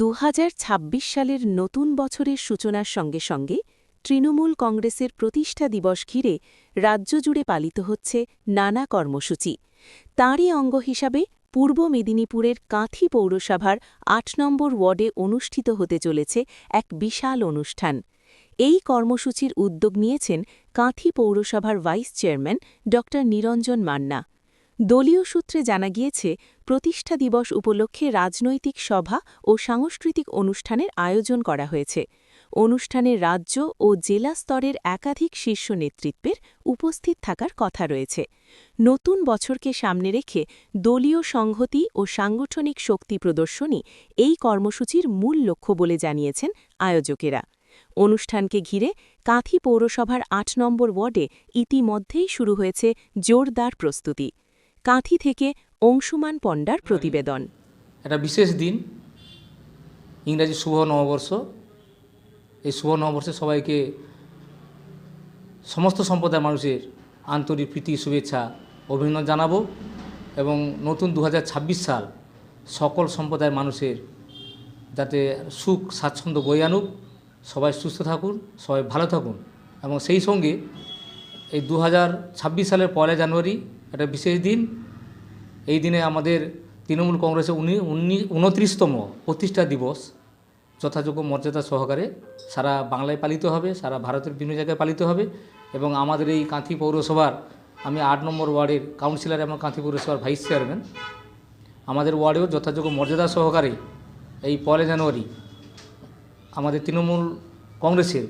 দু হাজার ছাব্বিশ সালের নতুন বছরের সূচনার সঙ্গে সঙ্গে তৃণমূল কংগ্রেসের প্রতিষ্ঠা দিবস ঘিরে রাজ্য জুড়ে পালিত হচ্ছে নানা কর্মসূচি। তাঁরই অঙ্গ হিসাবে পূর্ব মেদিনীপুরের কাঁথি পৌরসভার আট নম্বর ওয়ার্ডে অনুষ্ঠিত হতে চলেছে এক বিশাল অনুষ্ঠান। এই কর্মসূচির উদ্যোগ নিয়েছেন কাঁথি পৌরসভার ভাইস চেয়ারম্যান ড নিরঞ্জন মান্না। দলীয় সূত্রে জানা গিয়েছে, প্রতিষ্ঠা দিবস উপলক্ষে রাজনৈতিক সভা ও সাংস্কৃতিক অনুষ্ঠানের আয়োজন করা হয়েছে। অনুষ্ঠানে রাজ্য ও জেলা স্তরের একাধিক শীর্ষ নেতৃত্বের উপস্থিত থাকার কথা রয়েছে। নতুন বছরকে সামনে রেখে দলীয় সংহতি ও সাংগঠনিক শক্তি প্রদর্শনী এই কর্মসূচির মূল লক্ষ্য বলে জানিয়েছেন আয়োজকেরা। অনুষ্ঠানকে ঘিরে কাঁথি পৌরসভার আট নম্বর ওয়ার্ডে ইতিমধ্যেই শুরু হয়েছে জোরদার প্রস্তুতি। কাঁথি থেকে অংশুমান পণ্ডার প্রতিবেদন। একটা বিশেষ দিন, ইংরাজি শুভ নববর্ষ। এই শুভ নববর্ষে সবাইকে সমস্ত সম্প্রদায়ের মানুষের আন্তরিক প্রীতি, শুভেচ্ছা, অভিনন্দন জানাব এবং নতুন দু হাজার ছাব্বিশ সাল সকল সম্প্রদায়ের মানুষের যাতে সুখ, স্বাচ্ছন্দ্য বই আনুক। সবাই সুস্থ থাকুন, সবাই ভালো থাকুন এবং সেই সঙ্গে এই দু হাজার ছাব্বিশ সালের পয়লা জানুয়ারি একটা বিশেষ দিন। এই দিনে আমাদের তৃণমূল কংগ্রেসের উনি উনি উনত্রিশতম প্রতিষ্ঠা দিবস। যথাযোগ্য মর্যাদা সহকারে সারা বাংলায় পালিত হবে, সারা ভারতের বিভিন্ন জায়গায় পালিত হবে এবং আমাদের এই কাঁথি পৌরসভার, আমি আট নম্বর ওয়ার্ডের কাউন্সিলর এবং কাঁথি পৌরসভার ভাইস চেয়ারম্যান। আমাদের ওয়ার্ডেও যথাযোগ্য মর্যাদা সহকারে এই পয়লা জানুয়ারি আমাদের তৃণমূল কংগ্রেসের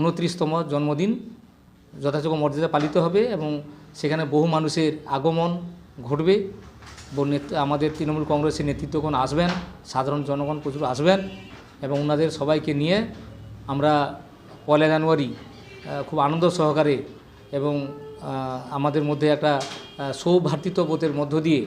উনত্রিশতম জন্মদিন যথাযোগ্য মর্যাদা পালিত হবে এবং সেখানে বহু মানুষের আগমন ঘটবে। আমাদের তৃণমূল কংগ্রেসের নেতৃত্বগণ আসবেন সাধারণ জনগণ প্রচুর আসবেন এবং ওনাদের সবাইকে নিয়ে আমরা পয়লা জানুয়ারি খুব আনন্দ সহকারে এবং আমাদের মধ্যে একটা আহ, সৌভ্রাতৃত্ববোধের মধ্য দিয়ে